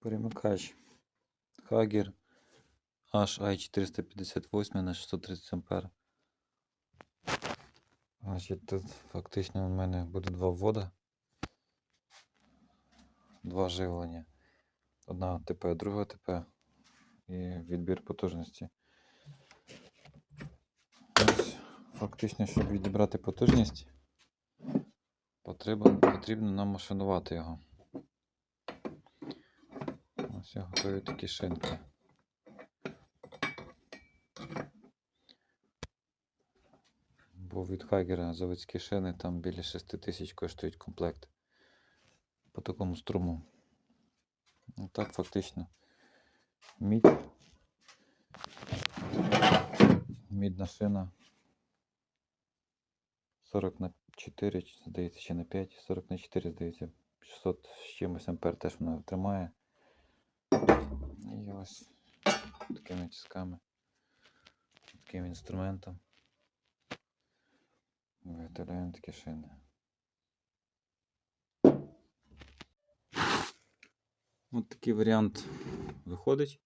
Перемикач Hager HI458 на 630 ампер. Значить, тут фактично у мене буде два ввода. Два живлення. Одна ТП, друга ТП і відбір потужності. Ось, фактично, щоб відібрати потужність, потрібно, потрібно нам машинувати його. Я готую такі. Бо від Хайгера заводські шини там біля 6 тисяч коштують комплект. По такому струму. Ну так, фактично. Мідь. Мідна шина. 40 на 4, здається, чи на 5, 40 на 4, здається, 600 з чимось ампер теж вона тримає. Ось такими тисками, таким інструментом виготовляємо такі шини. От такий варіант виходить.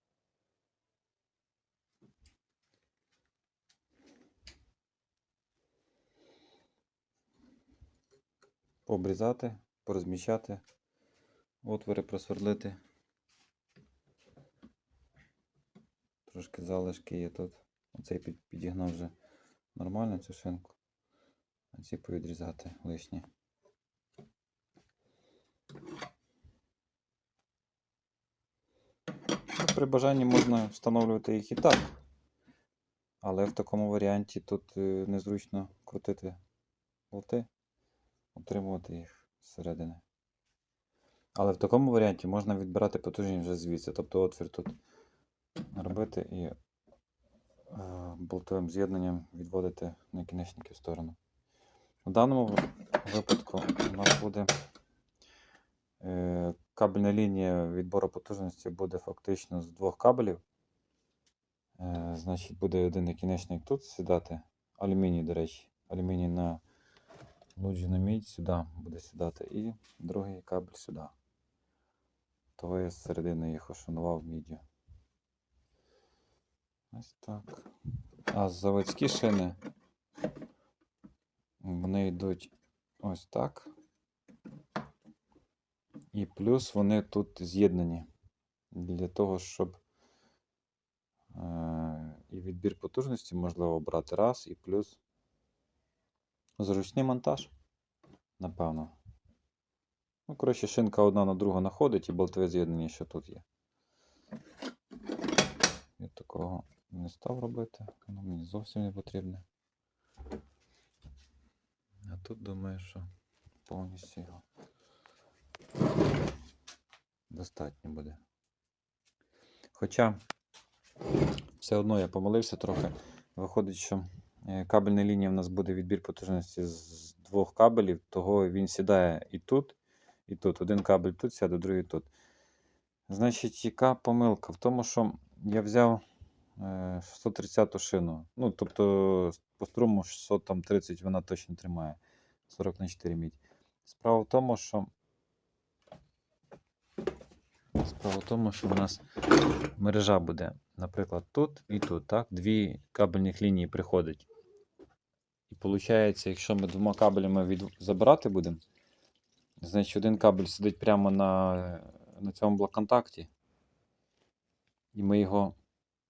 Пообрізати, порозміщати, отвори просверлити. Трошки залишки є тут. Оцей під- підігнав вже нормально цю шинку. А ці повідрізати лишні. Ну, При бажанні можна встановлювати їх і так. Але в такому варіанті тут е, незручно крутити болти, утримувати їх зсередини. Але в такому варіанті можна відбирати потужність вже звідси. Тобто отвір тут робити і е, болтовим з'єднанням відводити накінечники в сторону. В даному випадку у нас буде е, кабельна лінія відбору потужності буде фактично з двох кабелів. Е, значить, буде один накінечник тут сідати. Алюміній, до речі. Алюміній на луджену мідь сюди буде сідати. І другий кабель сюди. Того я з середини їх ошанував міддю. Ось так. А заводські шини вони йдуть ось так. І плюс вони тут з'єднані для того, щоб е, і відбір потужності можливо брати раз, і плюс зручний монтаж, напевно. Ну, коротше, шинка одна на другу находить і болтове з'єднання, що тут є. Я такого не став робити, воно мені зовсім не потрібне. А тут думаю, що повністю його достатньо буде. Хоча все одно я помилився трохи. Виходить, що е, кабельна лінія в нас буде відбір потужності з двох кабелів, того він сідає і тут, і тут. Один кабель тут сяде, другий тут. Значить, яка помилка? В тому, що я взяв 630 шину. Ну, тобто, по струму 630 вона точно тримає. 40 на 4 мідь. Справа в тому, що. Справа в тому, що в нас мережа буде, наприклад, тут і тут, так? Дві кабельних лінії приходять. І виходить, якщо ми двома кабелями від... забирати будемо, значить один кабель сидить прямо на, на цьому блок-контакті. І ми його,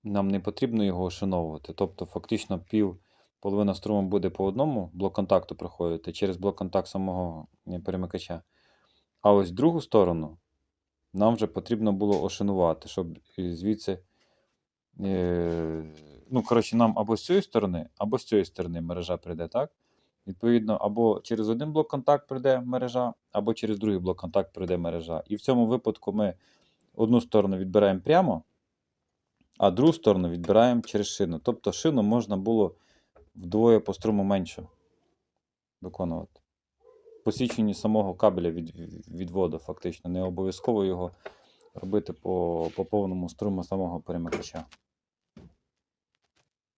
нам не потрібно його ошановувати. Тобто, фактично, пів половина струму буде по одному блок-контакту проходити через блок-контакт самого е, перемикача. А ось другу сторону нам вже потрібно було ошанувати, щоб е, звідси. Е, ну, коротше, нам або з цієї сторони, або з цієї сторони мережа прийде, так? Відповідно, або через один блок контакт прийде мережа, або через другий блок контакт прийде мережа. І в цьому випадку ми одну сторону відбираємо прямо, а другу сторону відбираємо через шину. Тобто шину можна було вдвоє по струму менше виконувати. Посіченні самого кабеля від, відводу, фактично. Не обов'язково його робити по, по повному струму самого перемикача.